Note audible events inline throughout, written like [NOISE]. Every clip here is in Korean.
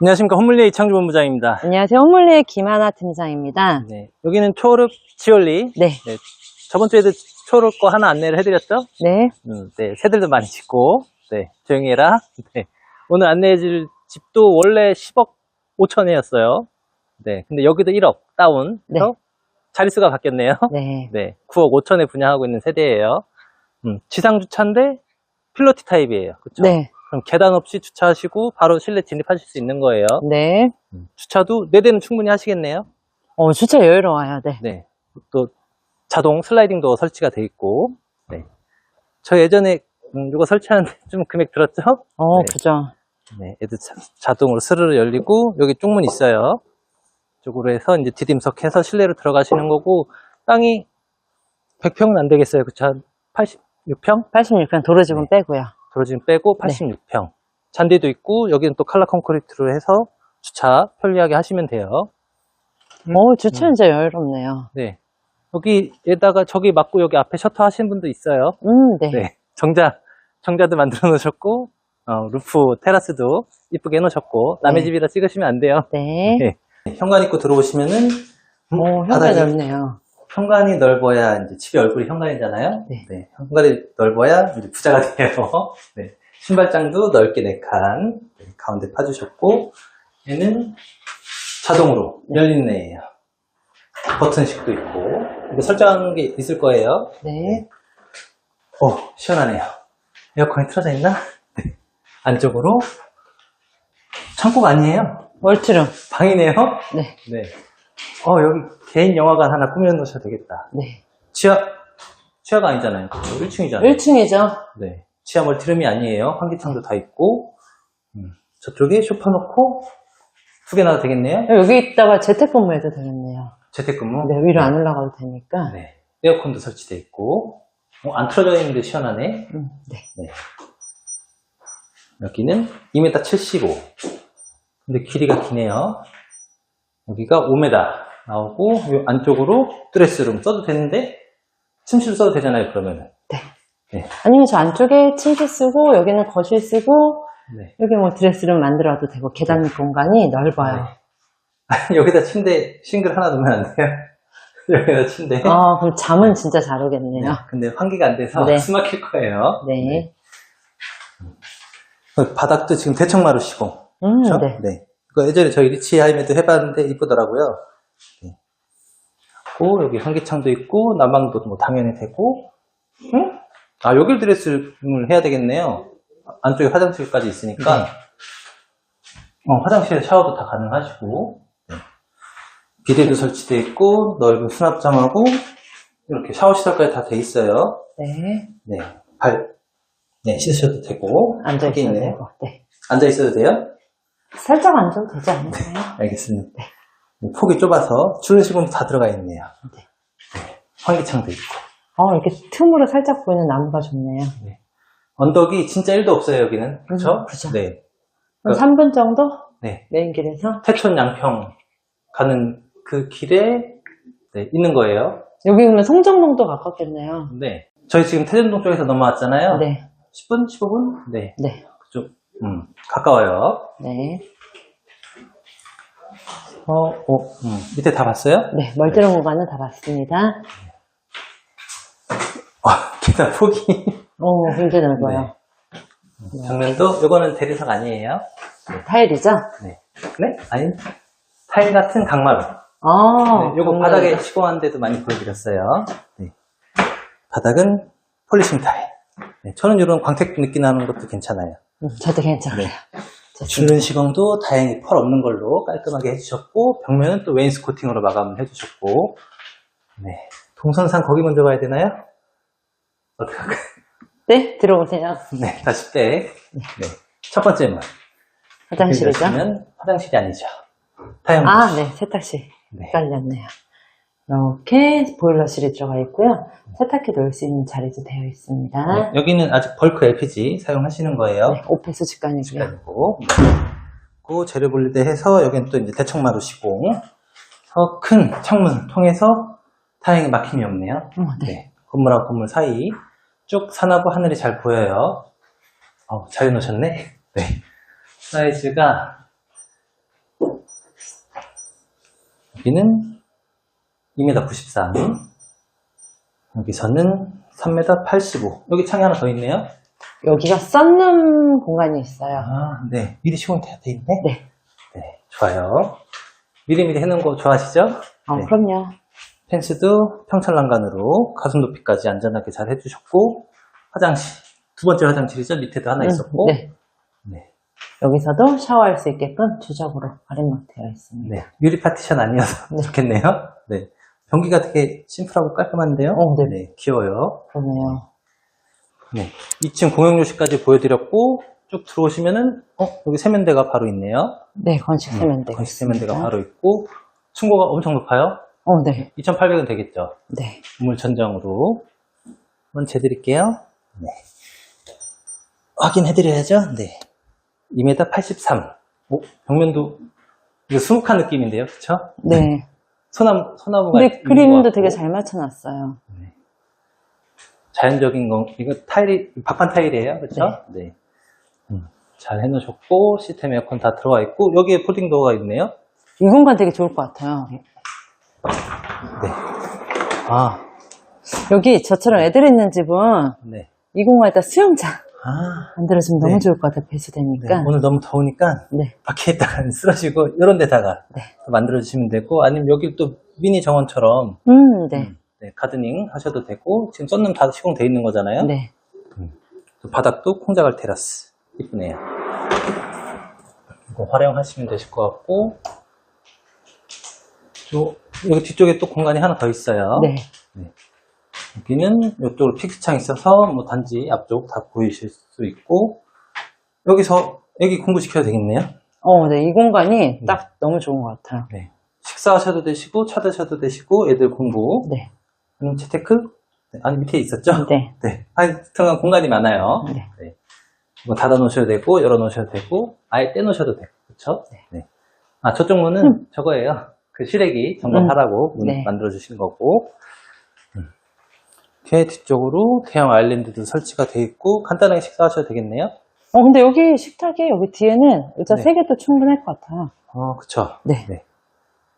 안녕하십니까 홈물리의 이창주 본부장입니다. 안녕하세요. 홈물리의 김하나 팀장입니다. 네, 여기는 초록 지올리. 네. 네, 저번 주에도 초록 거 하나 안내를 해드렸죠? 네. 음, 네, 새들도 많이 짓고, 네, 조용히 해라. 네, 오늘 안내해줄 집도 원래 10억 5천이었어요. 네, 근데 여기도 1억 다운. 네. 자릿수가 바뀌었네요. 네. 네, 9억 5천에 분양하고 있는 세대예요. 음, 지상 주차인데 필로티 타입이에요. 그렇죠? 네. 그럼 계단 없이 주차하시고 바로 실내 진입하실 수 있는 거예요. 네. 주차도 4대는 충분히 하시겠네요. 어, 주차 여유로워요. 네. 네. 또 자동 슬라이딩 도어 설치가 돼 있고. 네. 저 예전에 음, 이거 설치하는데 [LAUGHS] 좀 금액 들었죠? 어, 네. 그죠. 네. 얘도 자, 자동으로 스르르 열리고 여기 쪽문 있어요. 쪽으로 해서 이제 디딤석 해서 실내로 들어가시는 거고 땅이 100평은 안 되겠어요. 그쵸? 한 86평? 86편 도로 지분 네. 빼고요. 도로 지금 빼고 86평. 잔디도 있고 여기는 또 칼라 콘크리트로 해서 주차 편리하게 하시면 돼요. 어, 주차는 진짜 여유롭네요. 네. 여기에다가 저기 맞고 여기 앞에 셔터 하시는 분도 있어요. 음, 네. 네. 정자, 정자도 만들어 놓으셨고, 어, 루프, 테라스도 이쁘게 해놓으셨고, 남의 네. 집이라 찍으시면 안 돼요. 네. 네. 현관 입구 들어오시면은, 음, 오, 현관 넓네요. 현관이 넓어야 이제 집의 얼굴이 현관이잖아요. 네. 현관이 넓어야 이제 부자가 돼요. [LAUGHS] 네. 신발장도 넓게 4칸 가운데 파주셨고 얘는 자동으로 열리는 애예요. 버튼식도 있고 이거 설정하는 게 있을 거예요. 네. 오 시원하네요. 에어컨이 틀어져 있나? 네. 안쪽으로 창고가 아니에요. 월트룸. 방이네요. 네. 네. 어 여기 개인 영화관 하나 꾸며 놓으셔도 되겠다. 네. 지하, 지하가 아니잖아요. 그쵸? 1층이잖아요. 1층이죠. 네. 지하 멀티룸이 아니에요. 환기창도 다 있고, 음, 저쪽에 쇼파 놓고, 두 개나 되겠네요. 여기 있다가 재택근무해도 되겠네요. 재택근무. 네, 위로 안 올라가도 되니까. 네. 에어컨도 설치되어 있고, 어, 안 틀어져 있는데 시원하네. 음, 네. 여기는 2m 75. 근데 길이가 기네요. 여기가 5m 나오고, 이 안쪽으로 드레스룸 써도 되는데, 침실 써도 되잖아요, 그러면은. 아니면 저 안쪽에 침대 쓰고, 여기는 거실 쓰고, 네. 여기 뭐 드레스룸 만들어도 되고, 계단 공간이 넓어요. 네. [LAUGHS] 여기다 침대 싱글 하나 놓으면 안 돼요? [LAUGHS] 여기다 침대. 아, 그럼 잠은 진짜 잘 오겠네요. 네, 근데 환기가 안 돼서 네. [LAUGHS] 숨 막힐 거예요. 네. 그 바닥도 지금 대청마루 시공. 음, 그렇죠? 네. 네. 이거 예전에 저희 리치 하임에도 해봤는데 이쁘더라고요. 네. 고 여기 환기창도 있고 난방도 뭐 당연히 되고. 응? 아 여길 드레스룸을 해야 되겠네요. 안쪽에 화장실까지 있으니까. 네. 어, 화장실 샤워도 다 가능하시고. 네. 비데도 설치되어 있고 넓은 수납장하고 이렇게 샤워 시설까지 다 돼 있어요. 네. 네. 발, 네, 씻으셔도 되고. 앉아 있어도. 되고. 네. 앉아 있어도 돼요? 살짝 앉아도 되지 않나요? 알겠습니다. 폭이 좁아서 출근시공도 다 들어가 있네요. 네. 환기창도 있고. 어, 이렇게 틈으로 살짝 보이는 나무가 좋네요. 언덕이 진짜 1도 없어요, 여기는. 그쵸? 음, 그죠. 네. 한 3분 정도? 네. 메인 길에서? 태촌 양평 가는 그 길에 네, 있는 거예요. 여기 그러면 송정동도 가깝겠네요. 네. 저희 지금 태전동 쪽에서 넘어왔잖아요. 네. 10분? 15분? 네. 네. 그쪽, 음, 가까워요. 네. 어, 어, 음, 밑에 다 봤어요? 네. 멀티룸 공간은 다 봤습니다. 아, 계단 폭이. 오, 굉장히 넓어요. 정면도, 요거는 대리석 아니에요? 타일이죠? 네. 네? 아니, 타일 같은 강마루. 아, 네, 요거 정말. 바닥에 시공한 데도 많이 보여드렸어요. 네. 바닥은 폴리싱 타일. 네, 저는 이런 광택 느낌 나는 것도 괜찮아요. 음, 저도 괜찮아요. 네. 주는 시공도 다행히 펄 없는 걸로 깔끔하게 해주셨고, 벽면은 또 웨인스 코팅으로 마감을 해주셨고, 네. 동선상 거기 먼저 가야 되나요? 어떡할까요? 네, 들어오세요. 네, 다시 백. 네. 첫 번째 문. 화장실이죠? 화장실이 아니죠. 타영. 아, 네, 세탁실. 네. 헷갈렸네요. 이렇게 보일러실이 들어가 있고요. 세탁기 넣을 수 있는 자리도 되어 있습니다. 네, 여기는 아직 벌크 LPG 사용하시는 거예요. 네, 오페스 직관이고요. 그리고 그 재료 분리대 해서 여기는 또 이제 대청마루 시공. 더큰 창문 통해서 다행히 막힘이 없네요. 어, 네. 네. 건물하고 건물 사이 쭉 산하고 하늘이 잘 보여요. 어, 잘 해놓으셨네. 네. 사이즈가 여기는 2m 93. 여기서는 3m 85. 여기 창이 하나 더 있네요. 여기가 썬룸 공간이 있어요. 아, 네. 미리 시공이 돼 있네? 네. 네, 좋아요. 미리미리 해놓은 거 좋아하시죠? 어, 네. 그럼요. 펜스도 평철난간으로 가슴 높이까지 안전하게 잘 해주셨고, 화장실. 두 번째 화장실이죠? 밑에도 하나 음, 있었고. 네. 네. 여기서도 샤워할 수 있게끔 주적으로 가림막 되어 있습니다. 네. 유리 파티션 아니어서 네. 좋겠네요. 네. 변기가 되게 심플하고 깔끔한데요? 어, 네. 귀여워요. 그러네요. 네. 2층 공용요실까지 보여드렸고, 쭉 들어오시면은, 어, 여기 세면대가 바로 있네요. 네, 건식 세면대. 건식 세면대가 바로 있고, 층고가 엄청 높아요. 어, 네. 2,800은 되겠죠. 네. 우물 천정으로. 한번 재드릴게요. 네. 확인해드려야죠. 네. 2m 83. 오, 벽면도, 이거 수묵한 느낌인데요. 그쵸? 네. 소나무, 소나무가. 근데 있는 것 그림도 같고. 되게 잘 맞춰놨어요. 자연적인 건, 이거 타일이, 박판 타일이에요. 그쵸? 네. 음, 잘 해놓으셨고, 시스템 에어컨 다 들어와 있고, 여기에 폴딩 도어가 있네요. 이 공간 되게 좋을 것 같아요. 네. 아, 여기 저처럼 애들 있는 집은 네. 이 공간에다 수영장 아, 만들어주면 네. 너무 좋을 것 같아요. 네. 배수되니까. 오늘 너무 더우니까, 네. 밖에다가 [LAUGHS] 쓰러지고, 이런 데다가 네. 만들어주시면 되고, 아니면 여기 또 미니 정원처럼, 음, 네. 네, 가드닝 하셔도 되고, 지금 썬룸 다 시공돼 있는 거잖아요. 네. 또 바닥도 콩자갈 테라스. 이쁘네요. 이거 활용하시면 되실 것 같고, 요, 여기 뒤쪽에 또 공간이 하나 더 있어요. 네. 여기는 이쪽으로 픽스창 있어서 뭐 단지 앞쪽 다 보이실 수 있고, 여기서 여기 공부시켜도 되겠네요. 어, 네. 이 공간이 딱 너무 좋은 것 같아요. 네. 식사하셔도 되시고, 차 드셔도 되시고, 애들 공부, 네. 음, 재테크? 네, 아니, 밑에 있었죠? 네. 네. 하여튼 공간이 많아요. 네. 뭐 닫아 놓으셔도 되고, 열어 놓으셔도 되고, 아예 떼 놓으셔도 되고, 그쵸? 네. 아, 저쪽 문은 저거예요. 그 시래기 점검하라고 문 네. 만들어 주신 거고, 음. 뒤에 뒤쪽으로 대형 아일랜드도 설치가 돼 있고, 간단하게 식사하셔도 되겠네요. 어, 근데 여기 식탁이 여기 뒤에는 의자 네. 세 개도 충분할 것 같아요. 어, 그쵸. 네.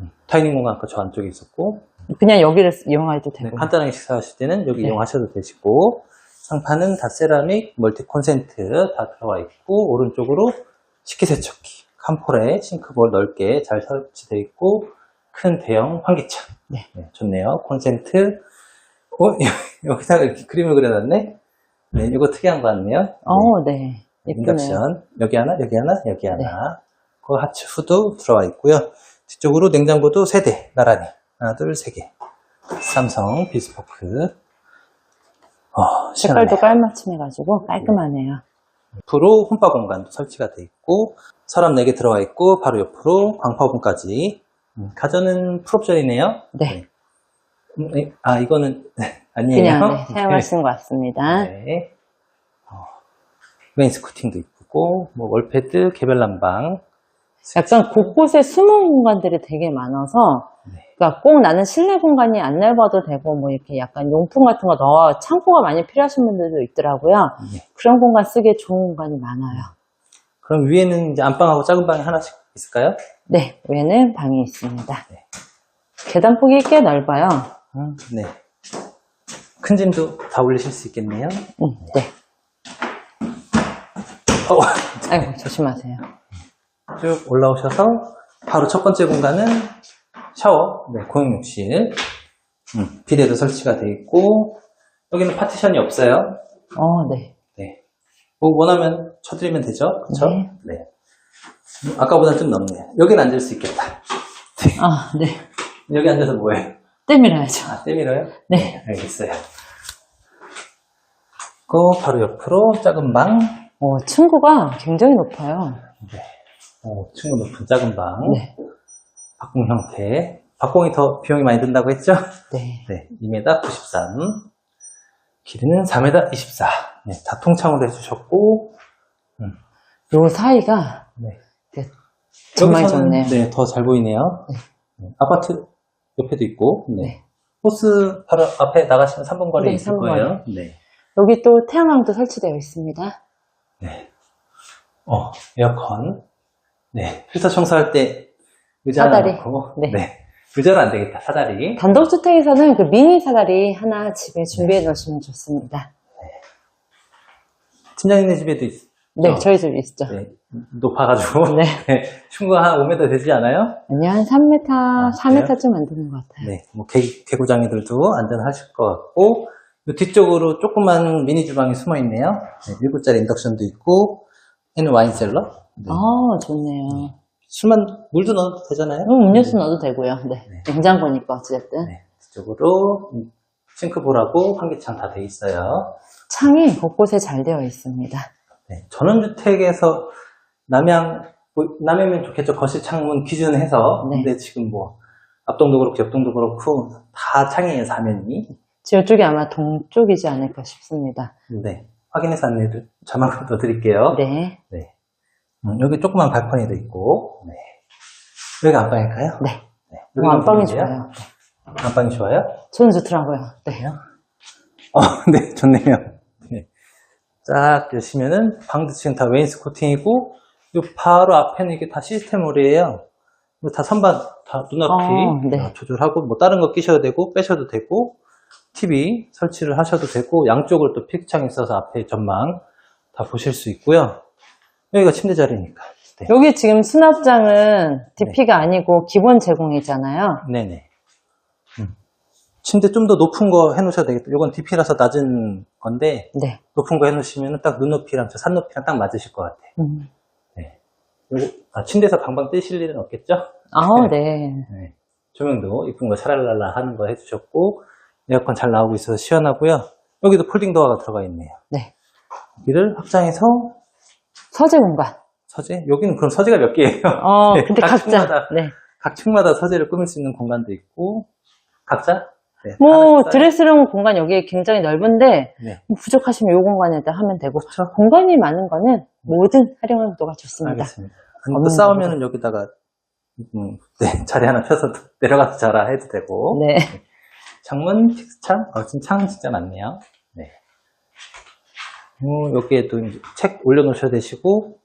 음. 다이닝 공간 아까 저 안쪽에 있었고, 그냥 여기를 이용해도 네, 되고. 간단하게 식사하실 때는 여기 네. 이용하셔도 되시고, 상판은 다 세라믹, 멀티 콘센트 다 들어가 있고, 오른쪽으로 식기세척기, 칸폴에 싱크볼 넓게 잘 설치되어 있고, 큰 대형 환기창. 네. 좋네요. 콘센트. 어, [LAUGHS] 여기다가 이렇게 그림을 그려놨네? 네, 이거 특이한 거 같네요. 네. 어, 네. 예쁘네요. 인덕션. 여기 하나, 여기 하나, 여기 하나. 그 하츠 후도 들어와 있고요. 뒤쪽으로 냉장고도 세 대, 나란히. 하나, 둘, 세 개. 삼성 비스포크. 어, 색깔도. 깔맞춤해가지고 깔끔하네요. 옆으로 홈바 공간도 설치가 돼 있고, 서랍 4개 들어와 있고, 바로 옆으로 광파분까지. 음, 가전은 풀옵션이네요. 네. 음, 에, 아, 이거는 아니에요. 그냥 네, 사용할 수 있는 것 같습니다. 네. 어, 웨인스쿠팅도 이쁘고, 뭐, 월패드, 개별 난방. 약간 곳곳에 숨은 공간들이 되게 많아서 네. 그러니까 꼭 나는 실내 공간이 안 넓어도 되고 뭐 이렇게 약간 용품 같은 거 넣어 창고가 많이 필요하신 분들도 있더라고요. 네. 그런 공간 쓰기에 좋은 공간이 많아요. 그럼 위에는 이제 안방하고 작은 방이 하나씩 있을까요? 네, 위에는 방이 있습니다. 네. 계단 폭이 꽤 넓어요. 음, 네. 큰 짐도 다 올리실 수 있겠네요. 음, 네. 어, [LAUGHS] 아이고 조심하세요. 쭉 올라오셔서 바로 첫 번째 공간은 샤워, 네, 공용욕실. 음, 비데도 설치가 되어 있고 여기는 파티션이 없어요. 어, 네. 네. 뭐 원하면 쳐드리면 되죠, 그렇죠? 네. 음, 아까보다 좀 넓네요. 여기는 앉을 수 있겠다. 아, 네. 여기 앉아서 뭐해요? 때밀어야죠. 아, 때밀어요? 네. 알겠어요. 그 바로 옆으로 작은 방, 어, 층고가 굉장히 높아요. 어, 층고 높은 작은 방, 네. 박공 형태. 박공이 더 비용이 많이 든다고 했죠? 네. 네, 2m 93. 길이는 4m 24. 네, 다 통창으로 해주셨고, 요 사이가 네. 네, 정말 좋네요. 네, 더 잘 보이네요. 네, 아파트 옆에도 있고, 네. 네. 호스 바로 앞에 나가시면 3분 거리에 네, 있을 3분 거예요. 네. 여기 또 태양광도 설치되어 있습니다. 네. 어, 에어컨. 네. 필터 청소할 때 의자 사다리. 놓고, 네. 네. 의자는 안 되겠다, 사다리. 단독주택에서는 그 미니 사다리 하나 집에 준비해 놓으시면 좋습니다. 팀장님네 집에도 있, 네, 어. 저희 집에 있죠. 네, 높아가지고. 네. [LAUGHS] 충분 한 5m 되지 않아요? 아니, 한 3m, 아, 4m쯤 안 되는 것 같아요. 네, 뭐 개, 개구장이들도 안전하실 것 같고 요 뒤쪽으로 조그만 미니 주방이 숨어 있네요. 네, 1구짜리 인덕션도 있고 얘는 와인셀러. 네. 아, 좋네요. 술만 물도 넣어도 되잖아요. 음, 음료수 넣어도 되고요. 네. 냉장고니까 어찌됐든. 네, 뒤쪽으로 음, 싱크볼하고 환기창 다 돼 있어요. 창이 곳곳에 잘 되어 있습니다. 네, 전원주택에서 남양 뭐, 남양면 좋겠죠. 거실 창문 기준해서. 네. 근데 지금 뭐 앞동도 그렇고 옆동도 그렇고 다 창이에요 사면이. 지금 이쪽이 아마 동쪽이지 않을까 싶습니다. 네, 확인해서 안내를 자막으로 더 드릴게요. 네. 네. 음, 여기 조그만 발코니도 있고, 네. 여기가 안방일까요? 네. 네. 어, 안방이 보이세요? 좋아요. 안방이 좋아요? 저는 좋더라고요. 네. 어, 네, 좋네요. 네. 쫙 여시면은, 방도 지금 다 웨인스 코팅이고, 요 바로 앞에는 이게 다 시스템홀이에요. 다 선반, 다 눈앞이 어, 네. 다 조절하고, 뭐 다른 거 끼셔도 되고, 빼셔도 되고, TV 설치를 하셔도 되고, 양쪽을 또 픽창이 있어서 앞에 전망 다 보실 수 있고요. 여기가 침대 자리니까. 네. 여기 지금 수납장은 DP가 아니고 기본 제공이잖아요. 네네. 음. 침대 좀 더 높은 거 해놓으셔도 되겠다. 이건 DP라서 낮은 건데, 네. 높은 거 해놓으시면 딱 눈높이랑 저 산높이랑 딱 맞으실 것 같아요. 음. 요거- 아, 침대에서 방방 뜨실 일은 없겠죠? 아, 네. 네. 조명도 이쁜 거 샤랄랄라 하는 거 해주셨고, 에어컨 잘 나오고 있어서 시원하고요. 여기도 폴딩 도어가 들어가 있네요. 네. 여기를 확장해서 서재 공간. 서재? 여기는 그럼 서재가 몇 개예요? 어, [LAUGHS] 네, 근데 각 각자. 층마다. 네. 각 층마다 서재를 꾸밀 수 있는 공간도 있고, 각자? 네, 뭐, 드레스룸 공간 여기 굉장히 넓은데, 네. 뭐 부족하시면 이 공간에다 하면 되고, 공간이 많은 거는 모든 활용도가 좋습니다. 알겠습니다. 또 싸우면은 여기다가 음, 네, [LAUGHS] 자리 하나 펴서 내려가서 자라 해도 되고 네. 창문 픽스창, 어, 지금 창 진짜 많네요. 네. 어, 여기에 또 이제 책 올려놓으셔도 되시고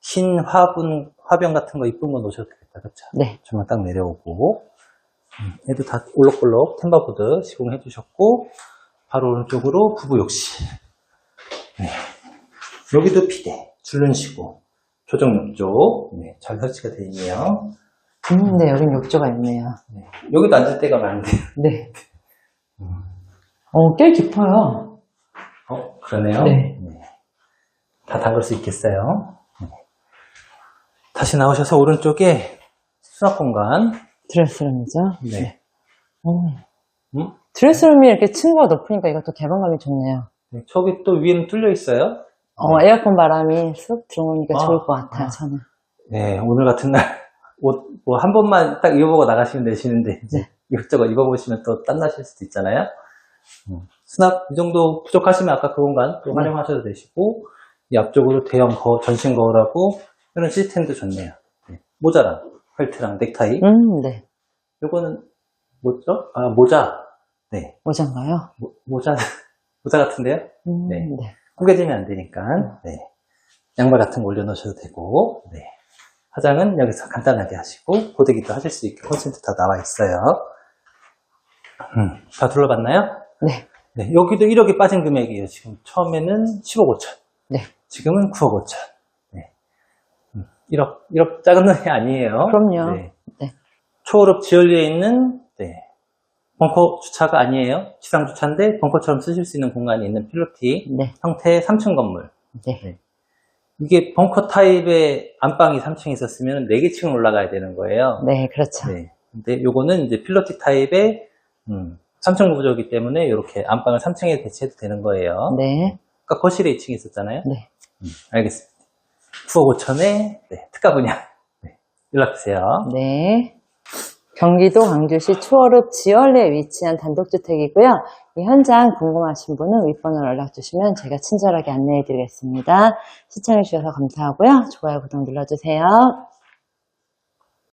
흰 화분 화병 같은 거 이쁜 거 놓으셔도 되겠다, 그렇죠? 네. 조명 딱 내려오고 음, 얘도 다 올록볼록 템바보드 시공해 주셨고 바로 오른쪽으로 부부 욕실 네. 여기도 비대 줄눈시고 조정 욕조 네, 잘 설치가 되어 있네요 음, 네, 여긴 욕조가 있네요. 네. 여기도 앉을 데가 많은데 네. 어, 꽤 깊어요. 어 그러네요 네. 다 담글 수 있겠어요 네. 다시 나오셔서 오른쪽에 수납 공간 드레스룸이죠. 네. 음. 음? 드레스룸이 이렇게 층고가 높으니까 이것도 개방감이 좋네요. 네, 저기 또 위에는 뚫려 있어요 어, 에어컨 바람이 쑥 들어오니까 아, 좋을 것 같아요, 아. 저는. 네, 오늘 같은 날, [LAUGHS] 옷, 뭐, 한 번만 딱 입어보고 나가시면 되시는데, 이제, 이것저것 입어보시면 또 땀나실 수도 있잖아요. 음, 수납, 이 정도 부족하시면 아까 그 공간 또 네. 활용하셔도 되시고, 이 앞쪽으로 대형 거울, 전신 거울하고, 이런 시스템도 좋네요. 네, 모자랑, 벨트랑 넥타이. 음, 네. 요거는, 뭐죠? 아, 모자. 네, 모자인가요? 모, 모자, [LAUGHS] 모자 같은데요? 음, 네. 네. 구겨지면 안 되니까, 네. 양말 같은 거 올려놓으셔도 되고, 네. 화장은 여기서 간단하게 하시고, 고데기도 하실 수 있게 컨센트 다 나와 있어요. 음, 다 둘러봤나요? 네. 네, 여기도 1억이 빠진 금액이에요. 지금 처음에는 10억 5천. 네. 지금은 9억 5천. 네. 음, 1억, 1억 작은 돈이 아니에요. 그럼요. 네. 네. 초월읍 지열리에 있는, 네. 벙커 주차가 아니에요. 지상 주차인데 벙커처럼 쓰실 수 있는 공간이 있는 필로티 네. 형태의 3층 건물. 네. 이게 벙커 타입의 안방이 3층에 있었으면 4개 층 올라가야 되는 거예요. 네, 그렇죠. 네. 근데 요거는 이제 필로티 타입의 음, 3층 구조이기 때문에 이렇게 안방을 3층에 배치해도 되는 거예요. 네. 아까 거실에 2층 있었잖아요. 네. 음, 알겠습니다. 9억 5천에 네, 특가 분야 네, 연락주세요. 네. 경기도 광주시 추월읍 지열리에 위치한 단독주택이고요. 이 현장 궁금하신 분은 윗번호로 연락주시면 제가 친절하게 안내해 드리겠습니다. 시청해주셔서 감사하고요. 좋아요, 구독 눌러주세요.